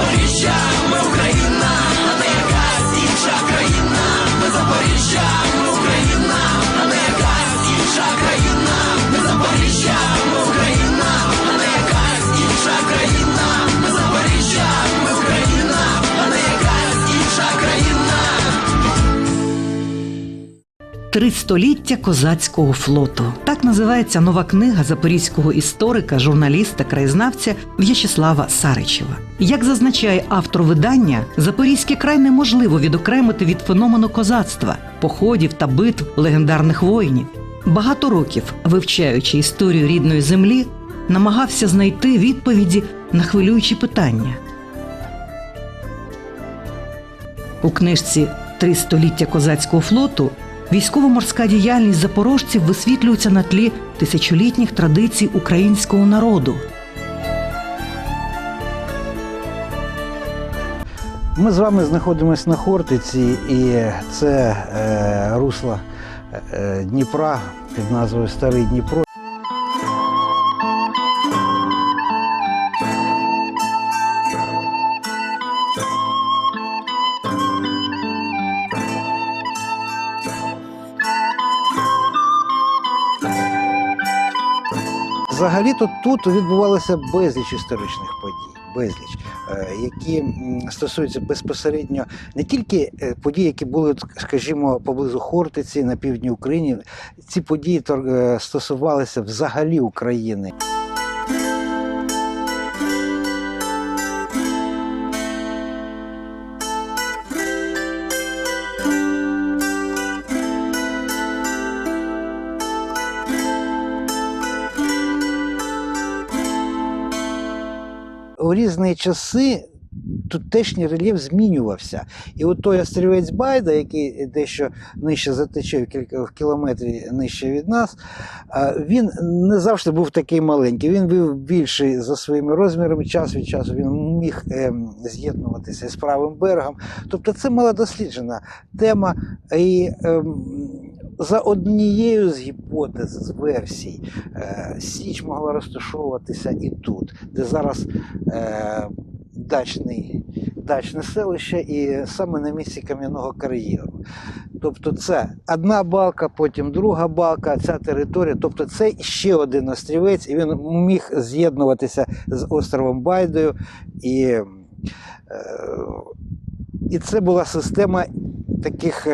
Запоріжжя, ми Україна, а не якась інша країна. Ми Запоріжжя, Три століття козацького флоту. Так називається нова книга запорізького історика, журналіста, краєзнавця В'ячеслава Саричева. Як зазначає автор видання, Запорізький край неможливо відокремити від феномену козацтва, походів та битв легендарних воїнів. Багато років, вивчаючи історію рідної землі, намагався знайти відповіді на хвилюючі питання. У книжці Три століття козацького флоту військово-морська діяльність запорожців висвітлюється на тлі тисячолітніх традицій українського народу. Ми з вами знаходимося на Хортиці, і це е, русло е, Дніпра під назвою Старий Дніпро. Взагалі-то тут відбувалося безліч історичних подій, безліч, е, які стосуються безпосередньо не тільки е, подій, які були, скажімо, поблизу Хортиці на півдні України. Ці події е, стосувалися взагалі України. У різні часи тутешній рельєф змінювався. І от той острівець Байда, який дещо нижче за течею, кілька в кілометрі нижче від нас, він не завжди був такий маленький. Він був більший за своїми розмірами. Час від часу він міг ем, з'єднуватися з правим берегом. Тобто це малодосліджена тема. І, ем, за однією з гіпотез, з версій, е, Січ могла розташовуватися і тут, де зараз е, дачний, дачне селище, і саме на місці кам'яного кар'єру. Тобто це одна балка, потім друга балка, ця територія. Тобто це ще один острівець, і він міг з'єднуватися з островом Байдою. І, е, і це була система таких.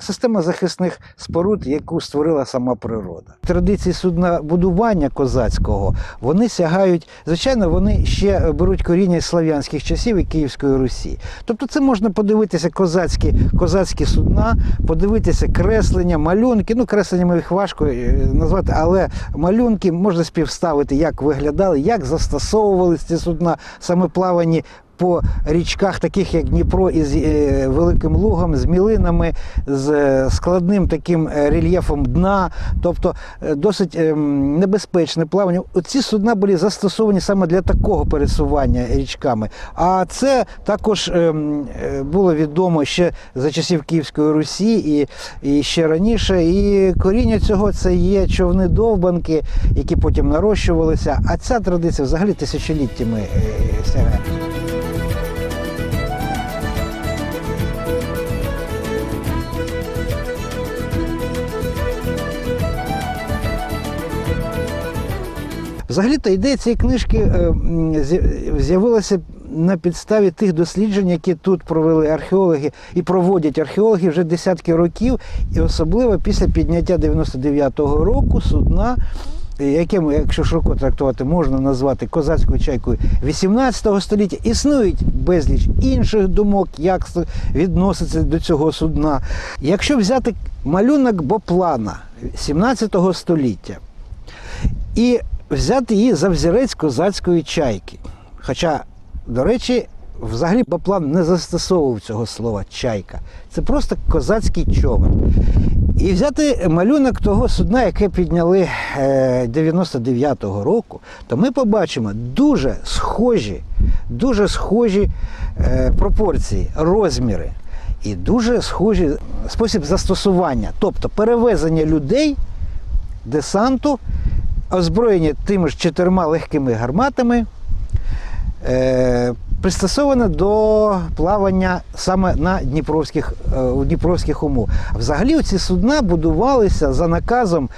Система захисних споруд, яку створила сама природа. Традиції суднобудування козацького вони сягають, звичайно, вони ще беруть коріння з слав'янських часів і Київської Русі. Тобто, це можна подивитися козацькі, козацькі судна, подивитися креслення, малюнки. Ну, кресленнями їх важко е, назвати, але малюнки можна співставити, як виглядали, як застосовувалися ці судна, саме плавані по річках, таких як Дніпро, із е, Великим Лугом, з мілинами, з е, складним таким е, рельєфом дна, тобто досить е, небезпечне плавання. Ці судна були застосовані саме для такого пересування річками. А це також е, м, е, було відомо ще за часів Київської Русі і, і ще раніше. І коріння цього це є човни довбанки, які потім нарощувалися. А ця традиція взагалі тисячоліттями сягає. Взагалі-то ідея цієї книжки е, з'явилася на підставі тих досліджень, які тут провели археологи і проводять археологи вже десятки років, і особливо після підняття 99-го року судна. Яке, якщо широко трактувати, можна назвати козацькою чайкою 18 століття, існують безліч інших думок, як відноситься до цього судна. Якщо взяти малюнок Боплана 17 століття, і взяти її за взірець козацької чайки. Хоча, до речі, взагалі Баплан не застосовував цього слова чайка. Це просто козацький човен. І взяти малюнок того судна, яке підняли е, 99-го року, то ми побачимо дуже схожі, дуже схожі е, пропорції, розміри і дуже схожий спосіб застосування, тобто перевезення людей десанту, озброєні тими ж чотирма легкими гарматами, е, пристосована до плавання саме на дніпровських, е, у дніпровських умов. Взагалі ці судна будувалися за наказом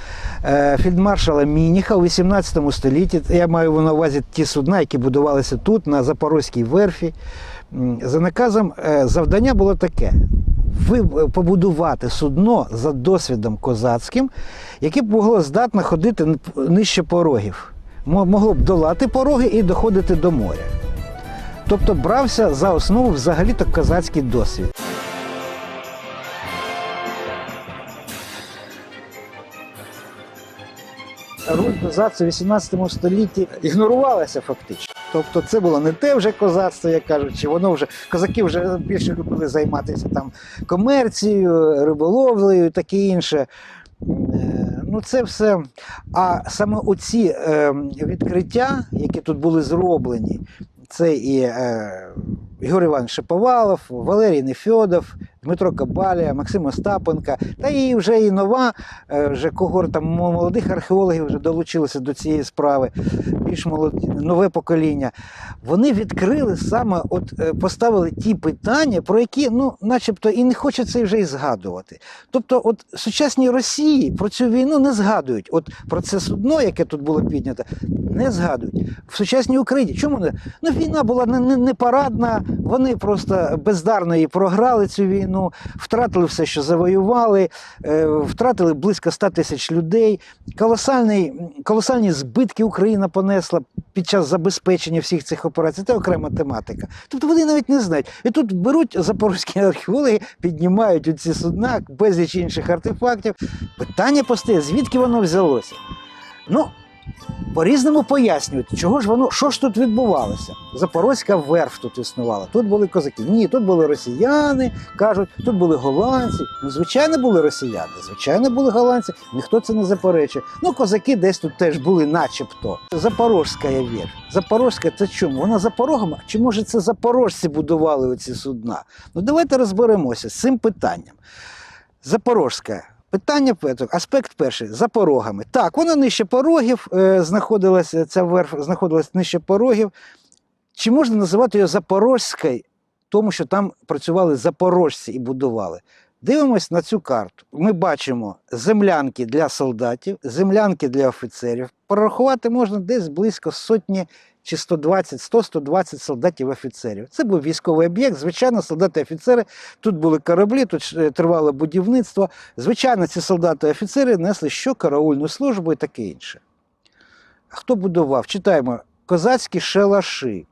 е, фельдмаршала Мініха у 18 столітті. Я маю на увазі ті судна, які будувалися тут, на Запорозькій верфі. За наказом е, завдання було таке: побудувати судно за досвідом козацьким, яке б могло здатно ходити нижче порогів. Могло б долати пороги і доходити до моря. Тобто брався за основу взагалі-то козацький досвід. Роль козацтва в 18 столітті ігнорувалася фактично. Тобто це було не те вже козацтво, як кажуть, чи воно вже козаки вже більше любили займатися там комерцією, риболовлею і таке інше. Е, Ну, це все. А саме оці е, відкриття, які тут були зроблені, це і е, Ігор Іванович Шаповалов, Валерій Нефьодов, Дмитро Кабалія, Максим Остапенка, та і вже і нова вже когорта молодих археологів вже долучилися до цієї справи, більш молоді, нове покоління. Вони відкрили саме, от е, поставили ті питання, про які, ну, начебто, і не хочеться вже і згадувати. Тобто, от сучасній Росії про цю війну не згадують. От про це судно, яке тут було піднято, не згадують. В сучасній Україні. Чому не? Ну, війна була не, не, не парадна, вони просто бездарно її програли цю війну, втратили все, що завоювали, е, втратили близько 100 тисяч людей. Колосальний, колосальні збитки Україна понесла під час забезпечення всіх цих операцій. Це окрема тематика. Тобто вони навіть не знають. І тут беруть запорозькі археологи, піднімають у ці судна безліч інших артефактів. Питання постає, звідки воно взялося? Ну, по-різному пояснюють, чого ж воно, що ж тут відбувалося. Запорозька верф тут існувала, тут були козаки. Ні, тут були росіяни, кажуть, тут були голландці. Ну, звичайно, були росіяни, звичайно, були голландці, ніхто це не заперечує. Ну, козаки десь тут теж були, начебто. Запорозька верф. Запорозька це чому? Вона за порогами? Чи може це запорожці будували оці судна? Ну давайте розберемося з цим питанням. Запорожська. Питання аспект перший за порогами. Так, вона нижче порогів е, знаходилася, ця верф знаходилась нижче порогів. Чи можна називати її Запорозькою, тому що там працювали запорожці і будували? Дивимось на цю карту. Ми бачимо землянки для солдатів, землянки для офіцерів. Порахувати можна десь близько сотні чи 120, 100-120 солдатів офіцерів. Це був військовий об'єкт. Звичайно, солдати і офіцери. Тут були кораблі, тут е, тривало будівництво. Звичайно, ці солдати і офіцери несли що караульну службу і таке інше. Хто будував? Читаємо козацькі шалаші.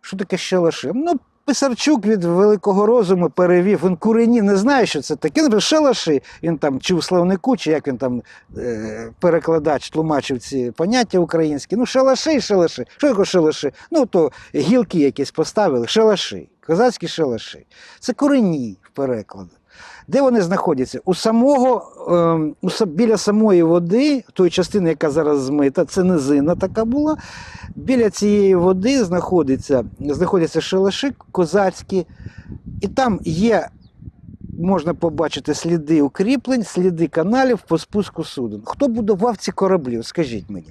Що таке шалаші? Ну, Писарчук від великого розуму перевів. Він курені не знає, що це таке. Наприклад, шалаші. Він там чи у словнику, чи як він там е, перекладач тлумачив ці поняття українські. Ну, шалаши і шалаші. Що таке шалаши? Ну, то гілки якісь поставили, шалаши, козацькі шалаши. Це корені в перекладу. Де вони знаходяться? У самого, ем, у, біля самої води, тої частини, яка зараз змита, це низина така була. Біля цієї води знаходиться, знаходяться шалаші козацькі, і там є, можна побачити сліди укріплень, сліди каналів по спуску суден. Хто будував ці кораблі? Скажіть мені.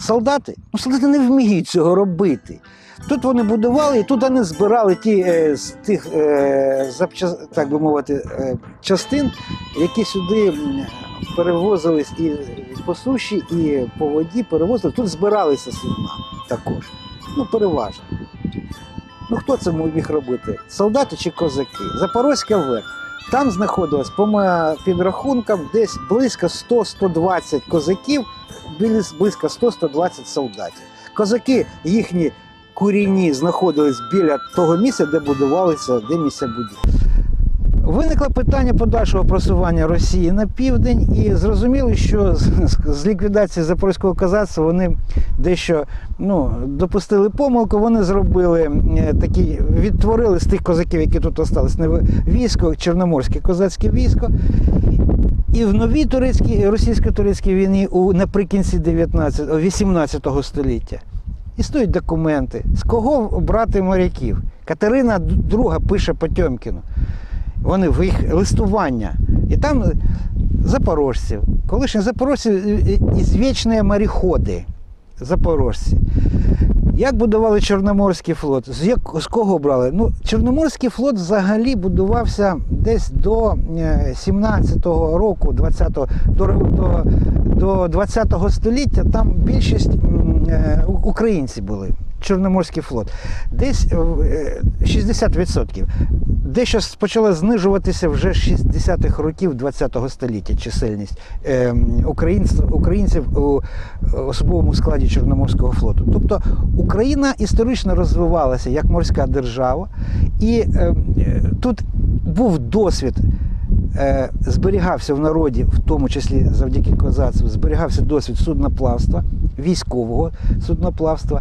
Солдати? Ну, солдати не вміють цього робити. Тут вони будували і тут вони збирали ті е, з тих, е, запча... так би мовити, е, частин, які сюди перевозились і по суші, і по воді перевозили. Тут збиралися судна також. Ну, переважно. Ну хто це міг робити? Солдати чи козаки? Запорозька верх. Там знаходилось, по моїм підрахункам, десь близько 100-120 козаків, близько 100-120 солдатів. Козаки їхні курінні знаходились біля того місця, де будувалися, де місця будівлі. Виникло питання подальшого просування Росії на південь, і зрозуміли, що з, з ліквідації запорізького козацтва вони дещо ну, допустили помилку. Вони зробили е, такі, відтворили з тих козаків, які тут остались, військо, чорноморське козацьке військо. І в новій турецькій російсько-турецькій війні у наприкінці 19, 18 століття існують документи, з кого брати моряків. Катерина II пише Потьомкіну. Вони в їх листування. І там запорожців, колишні запорожці і- і- ізвічні моріходи, запорожці. Як будували Чорноморський флот? З, як, з кого брали? Ну, Чорноморський флот взагалі будувався десь до е, 17-го року, 20-го, до, до, до 20-го століття. Там більшість е, українці були. Чорноморський флот. Десь е, 60%. Дещо почала знижуватися вже з 60-х років 20-го століття чисельність е, українців, у особовому складі Чорноморського флоту. Тобто Україна історично розвивалася як морська держава, і е, е, тут був досвід. е, Зберігався в народі, в тому числі завдяки козацтву, зберігався досвід судноплавства, військового судноплавства.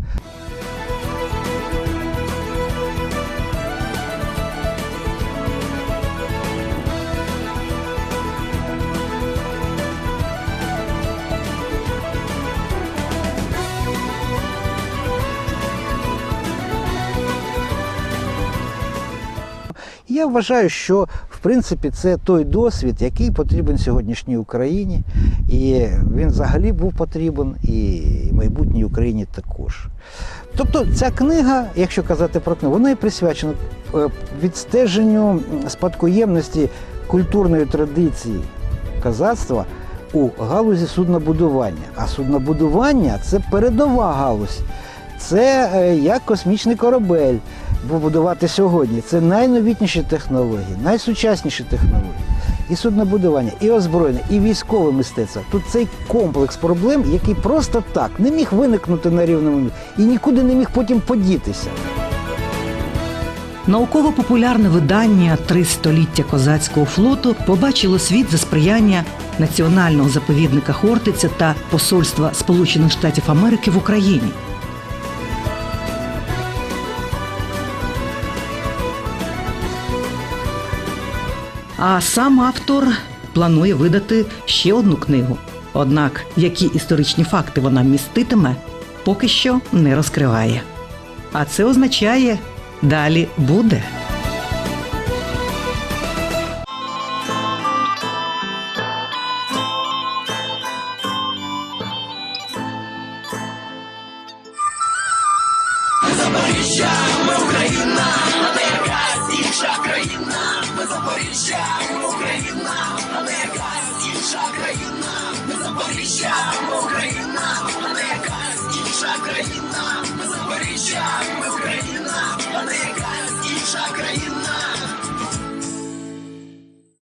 Я вважаю, що в принципі це той досвід, який потрібен сьогоднішній Україні, і він взагалі був потрібен і майбутній Україні також. Тобто ця книга, якщо казати про книгу, вона і присвячена е, відстеженню спадкоємності культурної традиції козацтва у галузі суднобудування. А суднобудування це передова галузь. Це е, як космічний корабель побудувати сьогодні. Це найновітніші технології, найсучасніші технології. І суднобудування, і озброєння, і військове мистецтво. Тут цей комплекс проблем, який просто так не міг виникнути на рівному і нікуди не міг потім подітися. Науково-популярне видання Три століття козацького флоту побачило світ за сприяння національного заповідника Хортиця та Посольства Сполучених Штатів Америки в Україні. А сам автор планує видати ще одну книгу. Однак, які історичні факти вона міститиме, поки що не розкриває. А це означає, далі буде. Запоріжжя, ми Україна, а якась інша країна. Запоріжжя, Україна, а не якась інша країна. Запоріжжя, Україна, а не якась інша країна. Запоріжжя, Україна, а не якась інша країна.